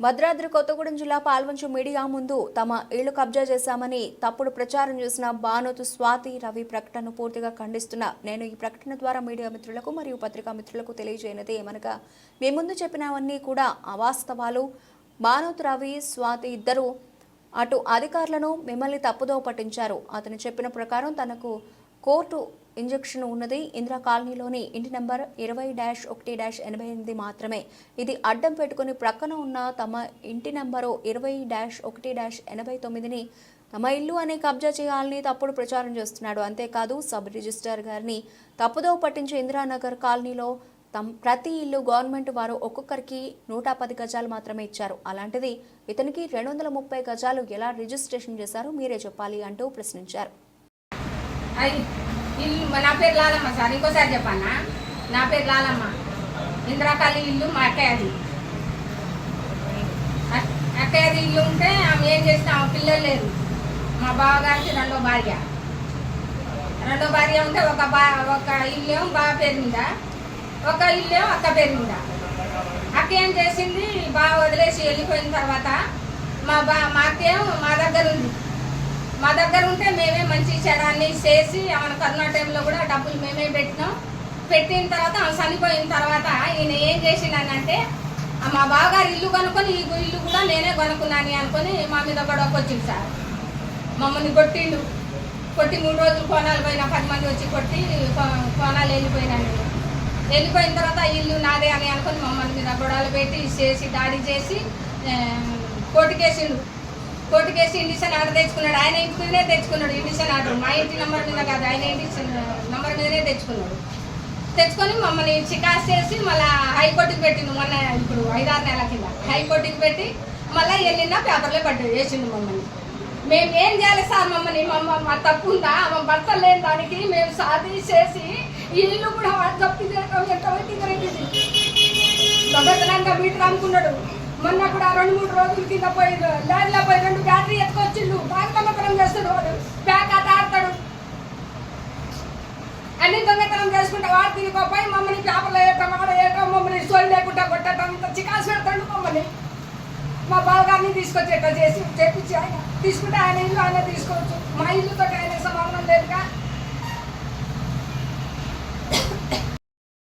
భద్రాద్రి కొత్తగూడెం జిల్లా పాల్వంచు మీడియా ముందు తమ ఇళ్ళు కబ్జా చేశామని తప్పుడు ప్రచారం చేసిన బానోతు స్వాతి రవి ప్రకటనను పూర్తిగా ఖండిస్తున్నా నేను ఈ ప్రకటన ద్వారా మీడియా మిత్రులకు మరియు పత్రికా మిత్రులకు తెలియజేయనిది ఏమనగా మీ ముందు చెప్పినవన్నీ కూడా అవాస్తవాలు. బానోతు రవి స్వాతి ఇద్దరు అటు అధికారులను మిమ్మల్ని తప్పుదో పట్టించారు. అతను చెప్పిన ప్రకారం తనకు కోర్టు ఇంజెక్షన్ ఉన్నది. ఇందిరా కాలనీలోని ఇంటి నంబర్ ఇరవై డాష్ ఒకటి డాష్ ఎనభై ఎనిమిది మాత్రమే. ఇది అడ్డం పెట్టుకుని ప్రక్కన ఉన్న తమ ఇంటి నంబరు ఇరవై డాష్ ఒకటి డాష్ ఎనభై తొమ్మిదిని తమ ఇల్లు అనే కబ్జా చేయాలని తప్పుడు ప్రచారం చేస్తున్నాడు. అంతేకాదు సబ్ రిజిస్టర్ గారిని తప్పుదో పట్టించే ఇందిరానగర్ కాలనీలో తమ ప్రతి ఇల్లు గవర్నమెంట్ వారు ఒక్కొక్కరికి నూట పది గజాలు మాత్రమే ఇచ్చారు. అలాంటిది ఇతనికి రెండు వందల ముప్పై గజాలు ఎలా రిజిస్ట్రేషన్ చేశారో మీరే చెప్పాలి అంటూ ప్రశ్నించారు. నా పేరు లాలమ్మ సార్ ఇంకోసారి చెప్పానా? నా పేరు లాలమ్మ. ఇందిరాకాళి ఇల్లు మా అక్కయ్యది. అక్కయ్యది ఇల్లు ఉంటే ఆమె ఏం చేసినా ఆమె పిల్లలు లేరు. మా బావగారికి రెండో భార్య. రెండో భార్య ఉంటే ఒక బా ఒక ఇల్లు బావ పేరు మీద ఒక ఇల్లు అక్క పేరు మీద. అక్క ఏం చేసింది? బాగా వదిలేసి వెళ్ళిపోయిన తర్వాత మా బా మా అక్కేం మా దగ్గర ఉంది. మా దగ్గర ఉంటే మేమే మంచి చేసి ఆమె కరోనా టైంలో కూడా డబ్బులు మేమే పెట్టినాం. పెట్టిన తర్వాత ఆమె చనిపోయిన తర్వాత ఈయన ఏం చేసిండనంటే మా బావగారు ఇల్లు కొనుక్కొని ఈ ఇల్లు కూడా నేనే కొనుక్కున్నాను అనుకొని మా మీద గొడవ వచ్చింది సార్. మమ్మల్ని కొట్టిండు. కొట్టి మూడు రోజులు కోనాలు పోయినా పది మంది వచ్చి కొట్టి కో- కోనాలు వెళ్ళిపోయినాను వెళ్ళిపోయిన తర్వాత ఇల్లు నాదే అని అనుకొని మమ్మల్ని మీద గొడవలు పెట్టి చేసి దాడి చేసి కోటికేసిండు కోర్టుకేసి ఇండిషన్ ఆర్డర్ తెచ్చుకున్నాడు. ఆయన ఇంటి మీదనే తెచ్చుకున్నాడు ఇండిషన్ ఆర్డర్. మా ఇంటి నంబర్ మీద కాదు ఆయన ఇండిషన్ నంబర్ మీదనే తెచ్చుకున్నాడు. తెచ్చుకొని మమ్మల్ని చికాస్ చేసి మళ్ళీ హైకోర్టుకి పెట్టిండు. మొన్న ఇప్పుడు ఐదారు నెలల కింద హైకోర్టుకి పెట్టి మళ్ళీ వెళ్ళినా పేపర్లో పడ్డాడు వేసిండు మమ్మల్ని. మేము ఏం చేయాలి సార్ మమ్మల్ని? మమ్మ మా తప్పు ఉందా? మా భర్త లేని దానికి మేము సాధి చేసి ఈ ఇల్లు కూడా వాడు జప్తు ఎంతవరకు దొంగతనంగా వీటి అనుకున్నాడు మొన్న కూడా రెండు మూడు రోజుల కింద పోయి లారీలో పోయి రెండు బ్యాటరీ ఎత్తుకొచ్చిండు. బాగా దొంగతనం చేస్తాడు వాడు. బ్యాక్ ఆట ఆడతాడు. అన్ని దొంగతనం చేసుకుంటా వాడు తిరిగిపోయి మమ్మల్ని పేపర్లో వేయటం ఆడ వేయటం మమ్మల్ని సోయి లేకుండా కొట్టడం ఇంత చికాసు పెడతాడు మమ్మల్ని. మా బావగారిని తీసుకొచ్చి ఎట్లా చేసి చేపించి ఆయన తీసుకుంటే ఆయన ఇల్లు ఆయన తీసుకోవచ్చు. మా ఇల్లుతో ఆయన సమానం